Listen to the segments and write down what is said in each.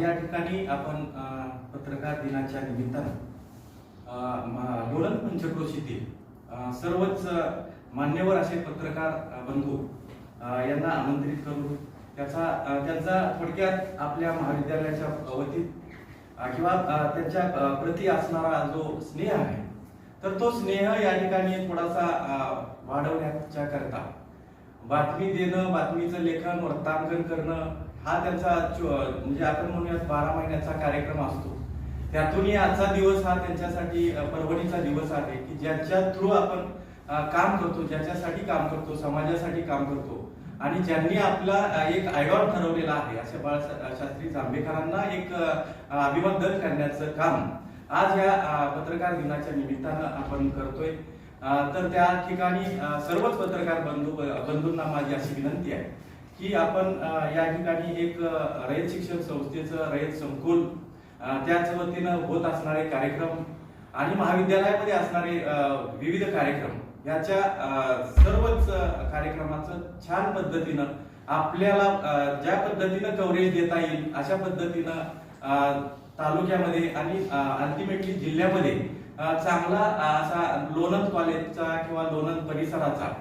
या ठिकाणी आपण पत्रकार दिनाच्या निमित्तानं लोलन पंचक्रोश येथील सर्वच मान्यवर असे पत्रकार बंधू यांना आमंत्रित करू त्याचा त्यांचा थोडक्यात आपल्या महाविद्यालयाच्या वतीत किंवा त्यांच्या प्रती असणारा जो स्नेह आहे तर तो स्नेह या ठिकाणी थोडासा वाढवण्याच्या करता बातमी देणं बातमीचं लेखन वृत्तांकन करणं हा त्यांचा म्हणजे आपण म्हणूयात बारा महिन्याचा कार्यक्रम असतो. त्यातूनही आजचा दिवस हा त्यांच्यासाठी परवणीचा दिवस आहे की ज्याच्या थ्रू आपण काम करतो ज्याच्यासाठी काम करतो समाजासाठी काम करतो. आणि ज्यांनी आपला एक आयडॉल ठरवलेला आहे अशा बाळशास्त्री जांभेकरांना एक अभिवादन करण्याचं काम आज या पत्रकार दिनाच्या निमित्तानं आपण करतोय. तर त्या ठिकाणी सर्वच पत्रकार बंधू बंधूंना माझी अशी विनंती आहे. की आपण या ठिकाणी एक रयत शिक्षण संस्थेचं रयत संकुल त्याच वतीनं होत असणारे कार्यक्रम आणि महाविद्यालयामध्ये असणारे विविध कार्यक्रम याच्या सर्वच कार्यक्रमाचं छान पद्धतीनं आपल्याला ज्या पद्धतीनं कव्हरेज देता येईल अशा पद्धतीनं तालुक्यामध्ये आणि अल्टिमेटली जिल्ह्यामध्ये चांगला असा लोणंद कॉलेजचा किंवा लोणंद परिसराचा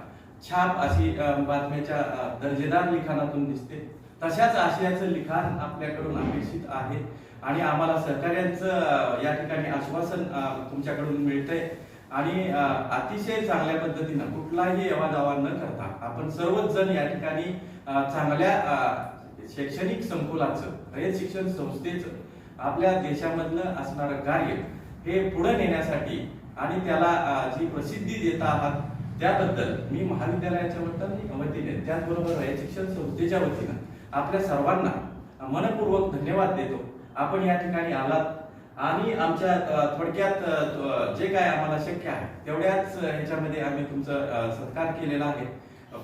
छाप अशी बातम्याच्या दर्जेदार लिखाणातून दिसते. तशाच आशयाचं लिखाण आपल्याकडून अपेक्षित आहे आणि आम्हाला सहकार्यांचं या ठिकाणी आश्वासन तुमच्याकडून मिळतंय. आणि अतिशय चांगल्या पद्धतीनं कुठलाही दावा न करता आपण सर्वच जण या ठिकाणी चांगल्या शैक्षणिक संकुलाचं रयत शिक्षण संस्थेचं आपल्या देशामधलं असणारं कार्य हे पुढे नेण्यासाठी आणि त्याला जी प्रसिद्धी देत आहात त्याबद्दल मी महाविद्यालयाच्या वतीने वतीने त्याचबरोबर शिक्षण संस्थेच्या वतीनं आपल्या सर्वांना मनपूर्वक धन्यवाद देतो. आपण या ठिकाणी आलात आणि आमच्या थोडक्यात जे काय आम्हाला शक्य आहे तेवढ्याच ह्याच्यामध्ये आम्ही तुमचं सत्कार केलेला आहे.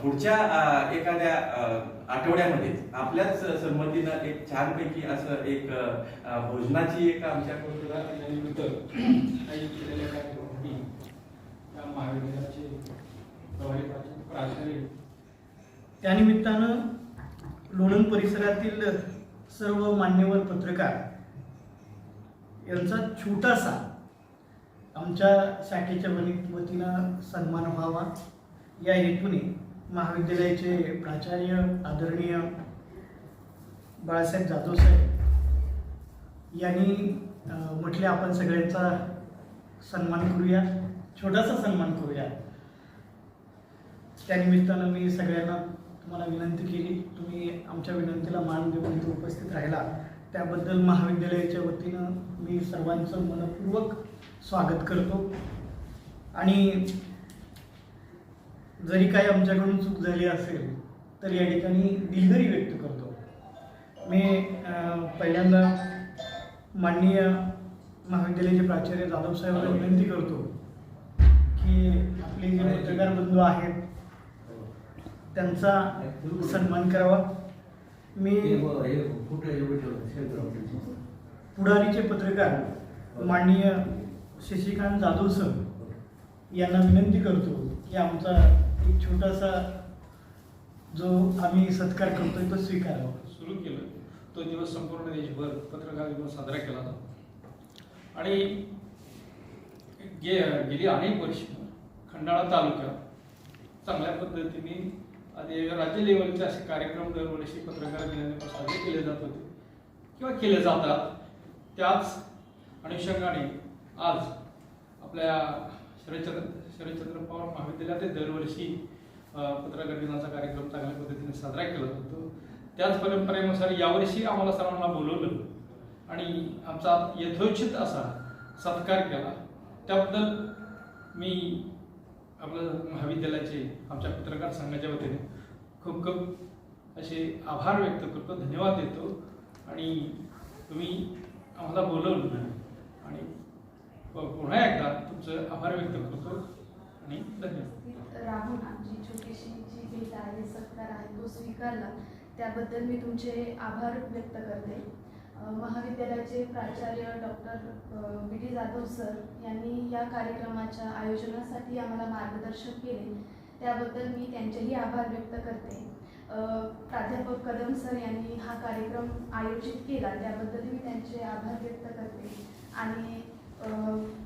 पुढच्या एखाद्या आठवड्यामध्ये आपल्याच संमतीनं एक छानपैकी असं एक भोजनाची एक आमच्याकडून प्राचार्य- त्यानिमित्तानं लोणंद परिसरातील सर्व मान्यवर पत्रकार यांचा छोटासा आमच्या शाखेच्या वतीनं सन्मान व्हावा. या हेतूने महाविद्यालयाचे प्राचार्य आदरणीय बाळासाहेब जाधव साहेब यांनी म्हटले आपण सगळ्यांचा सन्मान करूया छोटासा सन्मान करूया. त्यानिमित्तानं मी सगळ्यांना तुम्हाला विनंती केली. तुम्ही आमच्या विनंतीला मान देऊन इथे उपस्थित राहिला. त्याबद्दल महाविद्यालयाच्या वतीनं मी सर्वांचं मनपूर्वक स्वागत करतो. आणि जरी काही आमच्याकडून चूक झाली असेल तर या ठिकाणी दिलगिरी व्यक्त करतो. मी पहिल्यांदा माननीय महाविद्यालयाचे प्राचार्य जाधव साहेबांना विनंती करतो की आपले जे पत्रकार बंधू आहेत त्यांचा सन्मान करावा. मी पुढारीचे पत्रकार माननीय शशिकांत जाधव सर यांना विनंती करतो की आमचा एक छोटासा जो आम्ही सत्कार करतोय तो स्वीकारावा. सुरू केलं. तो दिवस संपूर्ण देशभर पत्रकार दिवस साजरा केला जातो. आणि गे गेली अनेक वर्ष खंडाळा तालुक्यात चांगल्या पद्धतीने आणि राज्य लेवलचे असे कार्यक्रम दरवर्षी पत्रकार दिनानिमित्त साजरे केले जात होते. किंवा केले जातात. त्याच अनुषंगाने आज आपल्या शरदचंद्र शरदचंद्र पवार महाविद्यालयात दरवर्षी पत्रकार दिनाचा कार्यक्रम चांगल्या पद्धतीने साजरा केला जातो. त्याच परंपरेनुसार यावर्षी आम्हाला सर्वांना बोलवलं. आणि आमचा यथोचित असा सत्कार केला. त्याबद्दल मी आपलं महाविद्यालयाचे आमच्या पत्रकार संघाच्या वतीने खूप खूप असे आभार व्यक्त करतो धन्यवाद देतो. आणि तुम्ही आम्हाला बोलवलं आणि पुन्हा एकदा तुमचं आभार व्यक्त करतो आणि धन्यवाद. राहून आमची छोटीशी जी भेट आहे सत्कार आहे तो स्वीकारला. त्याबद्दल मी तुमचे आभार व्यक्त करते. महाविद्यालयाचे प्राचार्य doctor B D Jadhav sir यांनी या कार्यक्रमाच्या आयोजनासाठी आम्हाला मार्गदर्शन केले. त्याबद्दल मी त्यांचेही आभार व्यक्त करते. प्राध्यापक कदम सर यांनी हा कार्यक्रम आयोजित केला त्याबद्दल मी त्यांचे आभार व्यक्त करते. आणि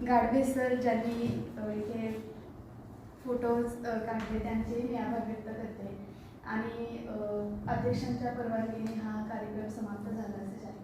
गाडवे सर ज्यांनी इथे फोटोज काढले त्यांचेही मी आभार व्यक्त करते. आणि अध्यक्षांच्या परवानगीने हा कार्यक्रम समाप्त झाला असे जाहीर